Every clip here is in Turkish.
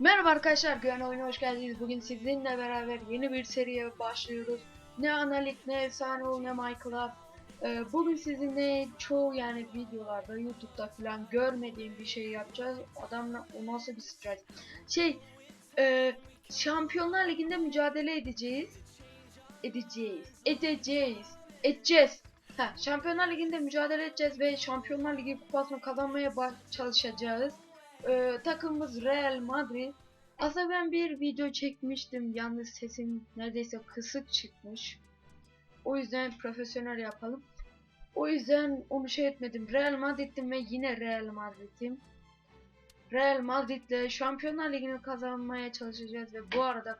Merhaba arkadaşlar, Güven Oyun'a hoş geldiniz. Bugün sizinle beraber yeni bir seriye başlıyoruz. Ne Analik, ne Efsane Ol, ne Minecraft. Ee, bugün sizinle çoğu yani videolarda, YouTube'da falan görmediğim bir şey yapacağız. Adamla o nasıl bir stres. Şey, e, Şampiyonlar Ligi'nde mücadele edeceğiz. Edeceğiz. Edeceğiz. Edeceğiz. Ha, Şampiyonlar Ligi'nde mücadele edeceğiz ve Şampiyonlar Ligi kupasını kazanmaya çalışacağız. Ee, takımımız Real Madrid. Aslında ben bir video çekmiştim. Yalnız sesim neredeyse kısık çıkmış. O yüzden profesyonel yapalım. O yüzden onu şey etmedim. Real Madrid'dim ve yine Real Madrid'im. Real Madrid'le Şampiyonlar Ligi'ni kazanmaya çalışacağız ve bu arada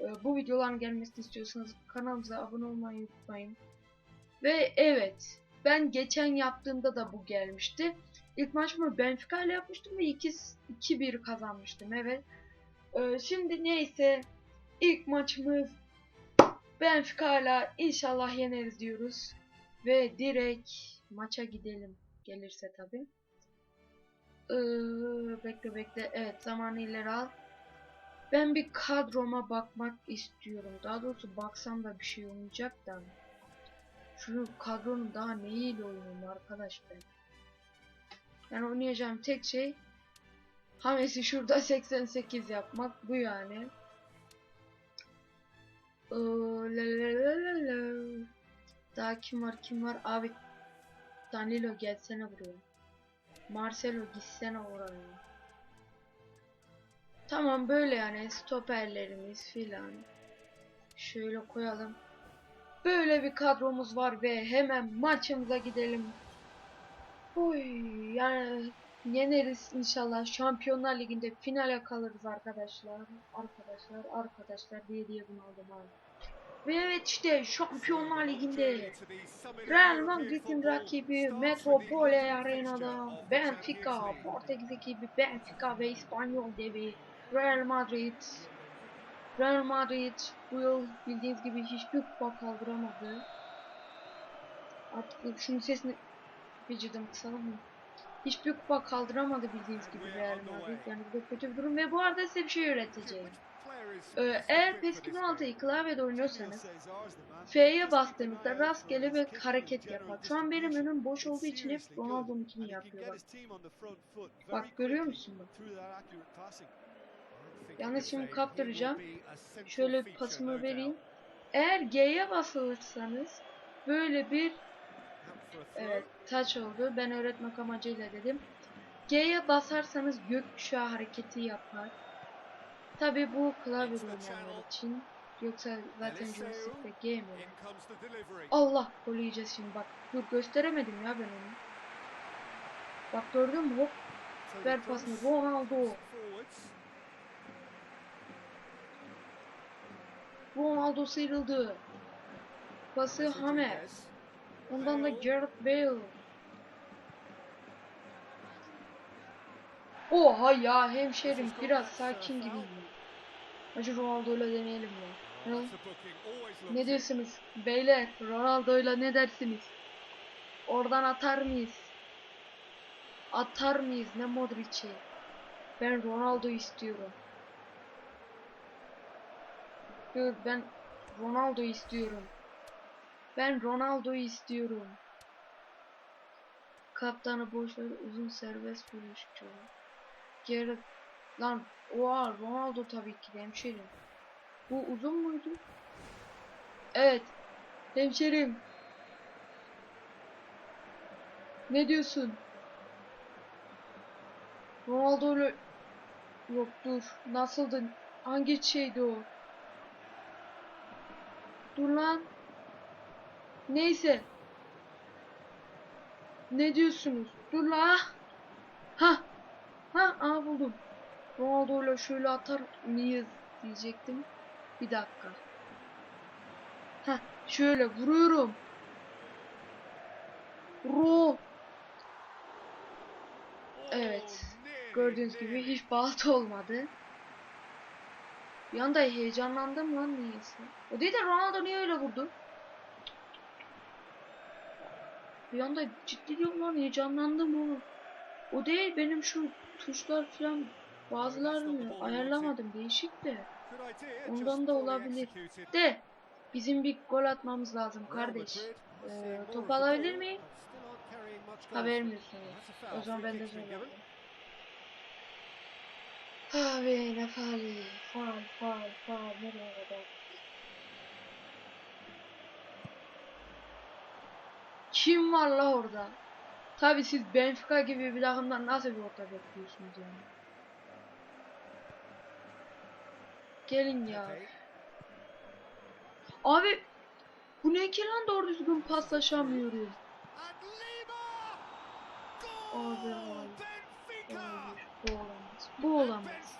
e, bu videoların gelmesini istiyorsanız kanalımıza abone olmayı unutmayın. Ve evet, ben geçen yaptığımda da bu gelmişti. İlk maçımı Benfica ile yapmıştım ve 2-1 kazanmıştım evet. Ee, şimdi neyse ilk maçımız Benfica ile inşallah yeneriz diyoruz. Ve direkt maça gidelim gelirse tabi. Ee, bekle bekle evet zamanı ileri al. Ben bir kadroma bakmak istiyorum. Daha doğrusu baksam da bir şey olmayacak da. Şu kadronun daha neyiyle oynayayım arkadaş ben. Yani oynayacağım tek şey Hames'i şurada 88 yapmak bu yani. Daha kim var kim var abi Danilo gelsene buraya. Marcelo gitsene oraya. Tamam böyle yani stoperlerimiz filan. Şöyle koyalım. Böyle bir kadromuz var ve hemen maçımıza gidelim. Oy yani yeneriz inşallah. Şampiyonlar Ligi'nde finale kalırız arkadaşlar. Arkadaşlar, arkadaşlar diye diye bunu aldım abi. Ve evet işte Şampiyonlar Ligi'nde Real Madrid'in rakibi Metropole Arena'da Benfica, Portekiz ekibi Benfica ve İspanyol devi Real Madrid. Real Madrid bu yıl bildiğiniz gibi hiçbir kupa kaldıramadı. Artık şunun sesini vücudum mı? Hiçbir kupa kaldıramadı bildiğiniz gibi Real Madrid. Yani bu da kötü bir durum ve bu arada size bir şey öğreteceğim. Ee, eğer PES 2016'yı klavyede oynuyorsanız F'ye bastığınızda rastgele bir hareket yapar. Şu an benim önüm boş olduğu için hep Ronaldo'nunkini yapıyor bak. Bak görüyor musun bak. Yalnız şimdi kaptıracağım. Şöyle pasımı vereyim. Eğer G'ye basılırsanız böyle bir Evet, taç oldu. Ben öğretmek amacıyla dedim. G'ye basarsanız gökkuşağı hareketi yapar. Tabi bu klavye oynayanlar için. Yoksa zaten joystick'te G mi? Allah gol yiyeceğiz şimdi bak. Dur gösteremedim ya ben onu. Bak gördün mü? Hop ver pasını. Ronaldo. Ronaldo sıyrıldı. Pası Hames. Ondan da Gareth Bale. Oha ya hemşerim biraz sakin gibi. Acı Ronaldo'yla deneyelim ya. Ha? Ne diyorsunuz? Beyler Ronaldo'yla ne dersiniz? Oradan atar mıyız? Atar mıyız ne Modric'i? Ben Ronaldo istiyorum. Dur ben Ronaldo istiyorum. Ben Ronaldo'yu istiyorum. Kaptanı boş ver uzun serbest vuruş. Geri lan oha Ronaldo tabii ki de hemşerim. Bu uzun muydu? Evet. Hemşerim. Ne diyorsun? Ronaldo Yok dur. Nasıldı? Hangi şeydi o? Dur lan. Neyse. Ne diyorsunuz? Dur la. Ha. Ha, aa buldum. Ronaldo'yla şöyle atar mıyız diyecektim. Bir dakika. Ha, şöyle vuruyorum. Ro. Evet. Gördüğünüz gibi hiç bağıt olmadı. Bir anda heyecanlandım lan niyeyse. O değil de Ronaldo niye öyle vurdu? Bir anda ciddi diyorum lan heyecanlandım oğlum. O değil benim şu tuşlar falan Bazılarını ayarlamadım değişik de. Ondan da olabilir. De bizim bir gol atmamız lazım kardeş. Ee, top alabilir miyim? Ha vermiyorsun. O zaman ben de söyleyeyim. Abi ne faali. Faal faal faal nereye kadar? Kim var la orada? Tabi siz Benfica gibi bir takımdan nasıl bir orta bekliyorsunuz yani? Gelin ya. Abi bu ne ki lan doğru düzgün paslaşamıyoruz. Abi abi. Bu olamaz. Bu olamaz.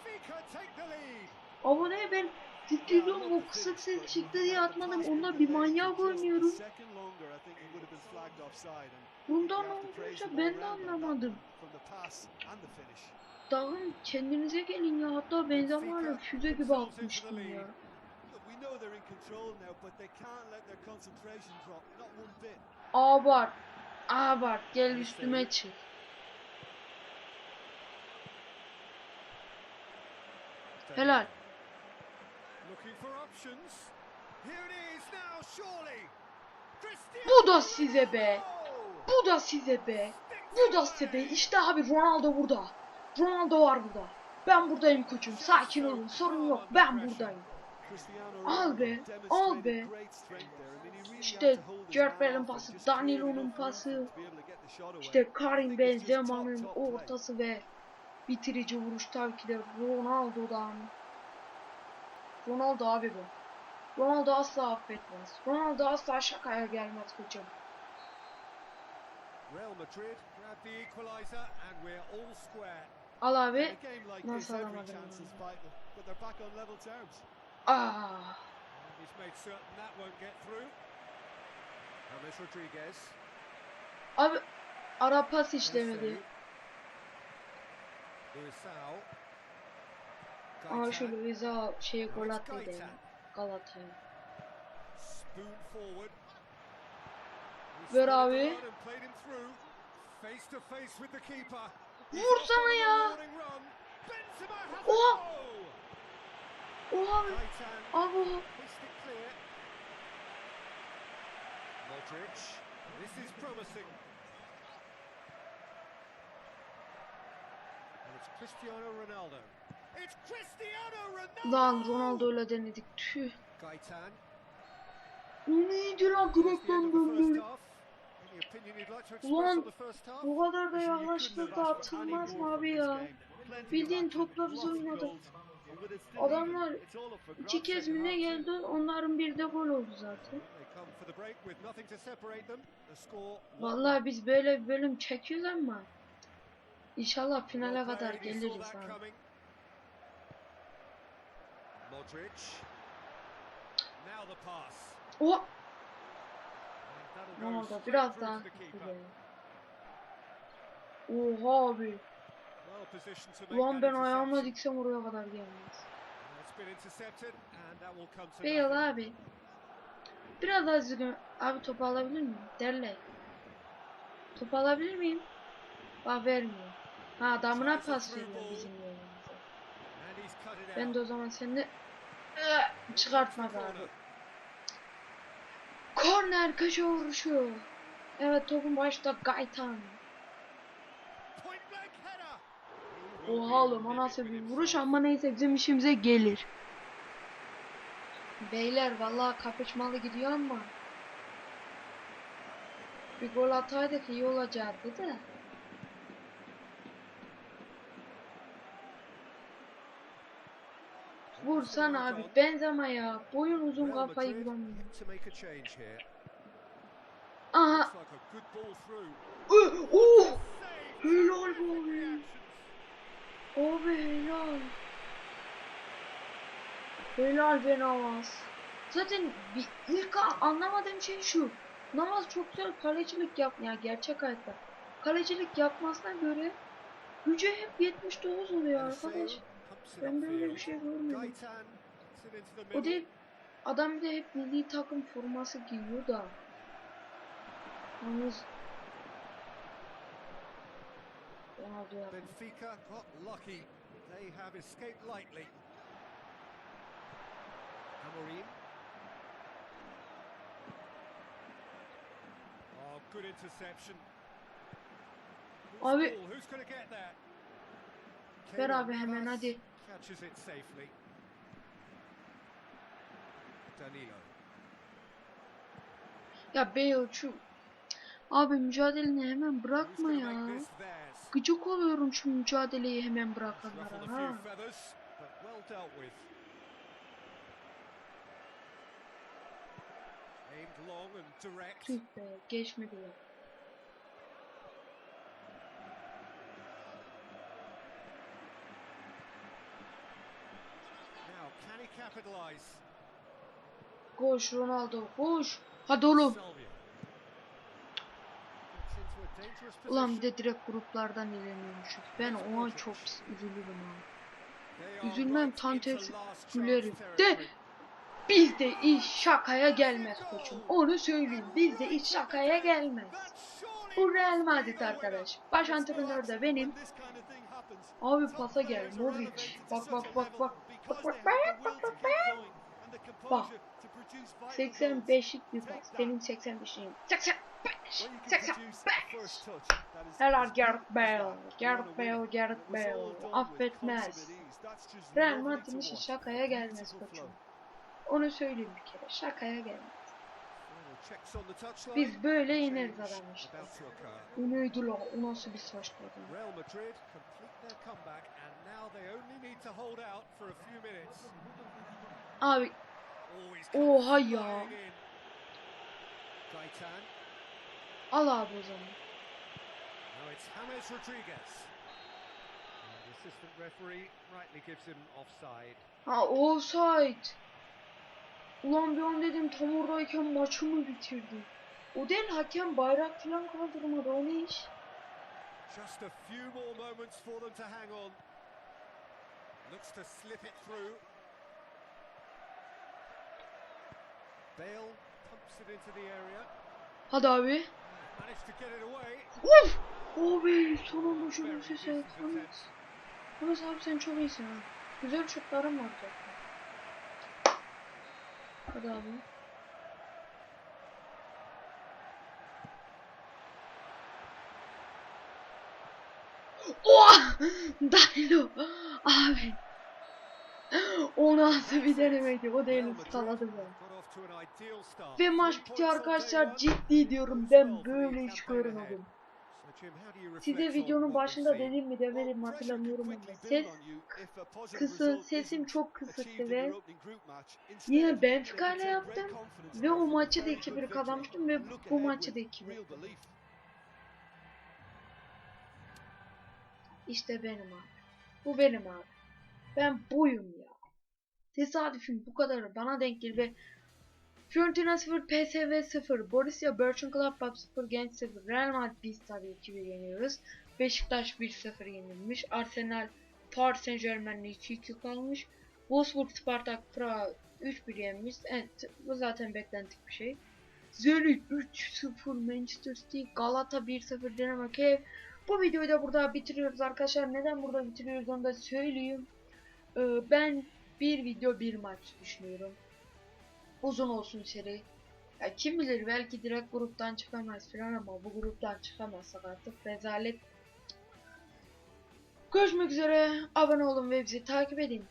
Abone ben titriyorum o kısık ses çıktı diye atmadım. Onda bir manyak oynuyorum. Bundan olmuşsa ben de anlamadım. Dağın kendinize gelin ya. Hatta Benzema'yla füze gibi atmıştım ya. Abart. Abart. Gel üstüme çık. Helal. Bu da size be. Bu da size be. Bu da size be. İşte abi Ronaldo burada. Ronaldo var burada. Ben buradayım koçum. Sakin olun. Sorun yok. Ben buradayım. Al be. Al be. İşte Gerard Bale'ın pası. Danilo'nun pası. İşte Karim Benzema'nın ortası ve bitirici vuruş tabii ki de Ronaldo'dan. Ronaldo abi bu. Ronaldo asla affetmez. Ronaldo asla şakaya gelmez square. Al abi. Nasıl alamadım. Ah. And he's made certain that won't get through. James Rodriguez. Abi ara pas işlemedi. Gaetan. şu Luisa şey gol attıydı ya. Gaetan. Galata'ya. Ver abi. Vursana ya. Oha. Oha abi. Oha. Modric. This is promising. And it's Cristiano Ronaldo. Cristiano Ronaldo. Lan Ronaldo'yla denedik. Tüh. Neydi lan first döndü. Ulan? Bu kadar da yaklaştık da atılmaz mı abi ya? Bildiğin topla biz oynadık. Adamlar İki kez mi ne geldi? Onların bir de gol oldu zaten. Vallahi biz böyle bir bölüm çekiyoruz ama İnşallah finale kadar geliriz abi. coming. Modric. Now the pass. Oha! And that'll go Ronaldo straight biraz daha. Oha abi. Ulan ben ayağımla diksem oraya kadar gelmez. Bale abi. Biraz daha düzgün. Abi topu alabilir miyim? Derle. Topu alabilir miyim? Bak vermiyor. Ha adamına pas veriyor bizim. And he's cut it Ben de o zaman seni Eh, çıkartma be abi. Korner köşe vuruşu. Evet topun başta Gaytan. Oha oğlum o nasıl bir vuruş ama neyse bizim işimize gelir. Beyler vallahi kapışmalı gidiyor ama bir gol ataydık iyi olacaktı da. Vursana abi benzeme ya. Boyun uzun kafayı bulamıyor. Aha. Save. helal abi. Abi helal. Helal be Navas. Zaten bir ilk anlamadığım şey şu. Navas çok güzel kalecilik yap ya gerçek hayatta. Kalecilik yapmasına göre gücü hep 79 oluyor arkadaş. Ben böyle bir şey görmedim. O middle. değil adam bir de hep milli takım forması giyiyor da. Yalnız. Benfica got lucky. They have escaped lightly. Amorim. Oh, good interception. Abi-? Ver abi hemen hadi. Catches it safely. Danilo. Ya Bale şu Abi mücadeleni hemen bırakma ya. Gıcık oluyorum şu mücadeleyi hemen bırakanlara ha. Tüh be geçmedi ya. Koş Ronaldo koş. Hadi oğlum. Ulan bir de direkt gruplardan eleniyormuşuz. Ben o an çok üzülürüm are üzülmem, tam tersi gülerim. De bizde iş şakaya gelmez koçum. Onu söyleyeyim. Bizde iş şakaya gelmez. Bu Real Madrid arkadaş. Baş antrenör de benim. Abi pasa gel Modric. Bak bak bak bak. Bak bak bak bak bak bak. Bak. 85'lik bir pas. Benim 85'liyim. 85. 85. Helal Gareth Bale. Gareth Bale, Gareth Bale. Affetmez. Real Madrid'in şakaya gelmez koçum. Onu söyleyeyim bir kere. Şakaya gelmez. Checks on the touchline. Biz böyle yeneriz adam işte. O neydi la? O nasıl bir saçma adam? Real Madrid complete their comeback and now they only need to hold out for a few minutes. Abi Always Oha ya. al abi o zaman. Ha offside. Ulan bir an dedim tam oradayken maçımı bitirdi. O değil hakem bayrak falan kaldırmadı o ne iş? Just a few more moments for them to hang on. Looks to slip it through. Bale pumps it into the area. Hadi abi. Uf! Abi sonunda şunu Very ses decent et. attempt. Yunus abi sen çok iyisin ha. Güzel şutların var zaten. Hadi abi. Oha! Danilo! Abi. O nasıl bir denemeydi? O değil ıskaladı be. Ve maç bitiyor arkadaşlar. Ciddi diyorum. Ben böyle iş görmedim. Size videonun başında dedim mi demedim mi hatırlamıyorum ama ses kısı, sesim çok kısıktı ve yine Benfica ile yaptım ve o maçı da 2-1 kazanmıştım ve bu maçı da 2-1. İşte benim abi. Bu benim abi. Ben buyum ya. Tesadüfün bu kadarı bana denk gelir ve Fiorentina 0, PSV 0, Borussia Mönchengladbach 0, Genk 0, Real Madrid biz tabii 2-1 yeniyoruz. Beşiktaş 1-0 yenilmiş. Arsenal Paris Saint Germain'le 2-2 kalmış. Wolfsburg Spartak Praha 3-1 yenmiş. Evet, bu zaten beklentik bir şey. Zenit 3-0 Manchester City, Galata 1-0 Dinamo Kiev. Bu videoyu da burada bitiriyoruz arkadaşlar. Neden burada bitiriyoruz onu da söyleyeyim. Ee, ben bir video bir maç düşünüyorum. Uzun olsun seri. Ya kim bilir belki direkt gruptan çıkamaz falan ama bu gruptan çıkamazsak artık rezalet. Görüşmek üzere. Abone olun ve bizi takip edin.